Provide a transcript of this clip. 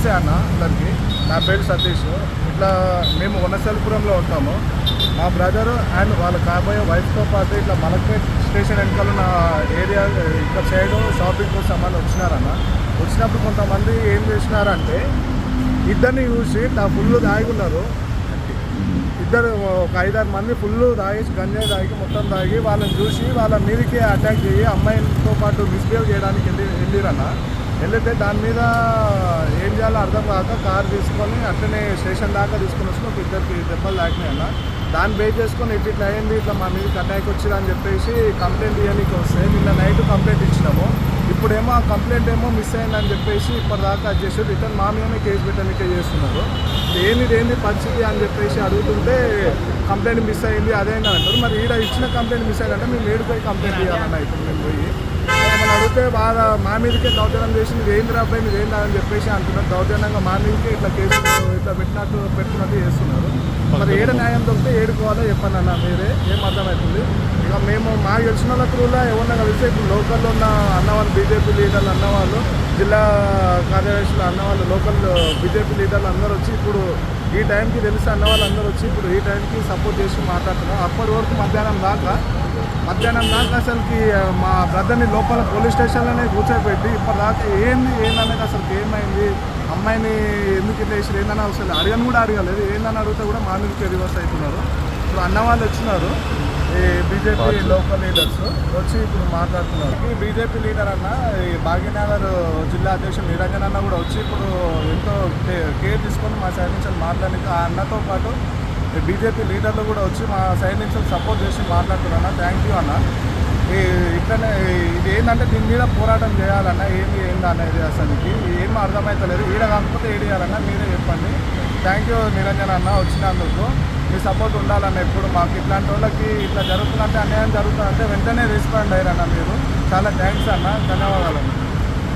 నమస్తే అన్న అందరికి. నా పేరు సతీష్. ఇట్లా మేము వనసల్పురంలో ఉంటాము. మా బ్రదర్ అండ్ వాళ్ళ కాబోయే వైఫ్తో పాటు ఇట్లా మలక్పేట్ స్టేషన్ వెనకాల నా ఏరియా ఇక్కడ సైడ్ షాపింగ్ కోసం అని వచ్చినారన్న. వచ్చినప్పుడు కొంతమంది ఏం చేసినారంటే ఇద్దరిని చూసి నా ఫుల్ దాగున్నారు ఇద్దరు ఒక ఐదారు మంది ఫుల్ తాగేసి గంజాయి తాగి మొత్తం తాగి వాళ్ళని చూసి వాళ్ళ మీదకి అటాక్ చేయి అమ్మాయిలతో పాటు మిస్బిహేవ్ చేయడానికి వెళ్ళి వెళ్ళిరన్న. వెళ్ళితే దాని మీద చేయాలో అర్థం కాక కార్ తీసుకొని అట్లనే స్టేషన్ దాకా తీసుకొని వచ్చి ఒక ఇద్దరికి దెబ్బలు తాకినాయి అలా దాన్ని బేస్ చేసుకొని ఇట్లా ఇట్లా అయింది ఇట్లా మా మీద కట్టాయికి వచ్చింది అని చెప్పేసి కంప్లైంట్ ఇవ్వడానికి వస్తే నిన్న నైట్ కంప్లైంట్ ఇచ్చినాము. ఇప్పుడేమో ఆ కంప్లైంట్ ఏమో మిస్ అయిందని చెప్పేసి ఇప్పటిదాకా అది చేసి రిటర్న్ మా మీదనే కేసు పెట్టడానికే చేస్తున్నారు. ఏంది ఏంది పరిస్థితి అని చెప్పేసి అడుగుతుంటే కంప్లైంట్ మిస్ అయింది అదేంటి అంటారు. మరి ఈడ ఇచ్చిన కంప్లైంట్ మిస్ అయిందంటే మేము ఏడు పోయి కంప్లైంట్ ఇవ్వాలన్న ఇప్పుడు మేము పోయి. నన్ను అడిగితే బాగా మా మీదకే దౌర్జన్యం చేసి మీరు అబ్బాయి అని చెప్పేసి అంటున్నారు. దౌర్జన్యంగా మా మీదకే ఇట్లా కేసు ఇట్లా పెట్టినట్టు పెట్టినట్టు చేస్తున్నారు. మరి ఏడు న్యాయం దొరికితే ఏడుకోవాలో చెప్పండి అన్న మీరే. ఏం అర్థమవుతుంది? ఇక మేము మా గెలిచిన వాళ్ళ త్రూలో ఎవరన్నా కలిస్తే ఇప్పుడు లోకల్లో ఉన్న అన్నవాళ్ళు బీజేపీ లీడర్లు అన్నవాళ్ళు జిల్లా కార్యదర్శులు అన్నవాళ్ళు లోకల్ బీజేపీ లీడర్లు అందరూ వచ్చి ఇప్పుడు ఈ టైంకి తెలిసి అన్న వాళ్ళందరూ వచ్చి ఇప్పుడు ఈ టైంకి సపోర్ట్ చేసి మాట్లాడుతున్నారు. అప్పటి వరకు మధ్యాహ్నం దాకా మధ్యాహ్నం దాకా అసలుకి మా బ్రదర్ని లోపల పోలీస్ స్టేషన్లోనే కూర్చోబెట్టి ఇప్పటిదాకా ఏంది ఏందనేది అసలు ఏమైంది అమ్మాయిని ఎందుకు ఇట్లా వేసి ఏందని అసలు అడగని కూడా అడగలేదు. ఏందని అడిగితే కూడా మా మీదకి రివర్స్ అవుతున్నారు ఇప్పుడు అన్న వాళ్ళు వచ్చినారు ఈ బీజేపీ లోకల్ లీడర్స్ వచ్చి ఇప్పుడు మాట్లాడుతున్నారు. ఈ బీజేపీ లీడర్ అన్న ఈ భాగ్యనగర్ జిల్లా అధ్యక్షుడు నిరంజన్ అన్న కూడా వచ్చి ఇప్పుడు ఎంతో కేర్ తీసుకొని మా సైడ్ నుంచి మాట్లాడి ఆ అన్నతో పాటు బీజేపీ లీడర్లు కూడా వచ్చి మా సైడ్ నుంచి సపోర్ట్ చేసి మాట్లాడుతున్నా థ్యాంక్ యూ అన్న. ఈ ఇట్లనే ఇది ఏంటంటే దీని మీద పోరాటం చేయాలన్న ఏంది ఏంది అనేది అసలుకి ఏం అర్థమవుతలేదు ఈడ కాకపోతే ఏడు మీరే చెప్పండి. థ్యాంక్ యూ నిరంజన్ అన్న వచ్చినందుకు. మీ సపోర్ట్ ఉండాలన్న ఎప్పుడు మాకు. ఇట్లాంటి వాళ్ళకి ఇట్లా జరుగుతుందంటే అన్యాయం జరుగుతుందంటే వెంటనే రెస్పాండ్ అయ్యారన్న మీరు. చాలా థ్యాంక్స్ అన్న. ధన్యవాదాలు.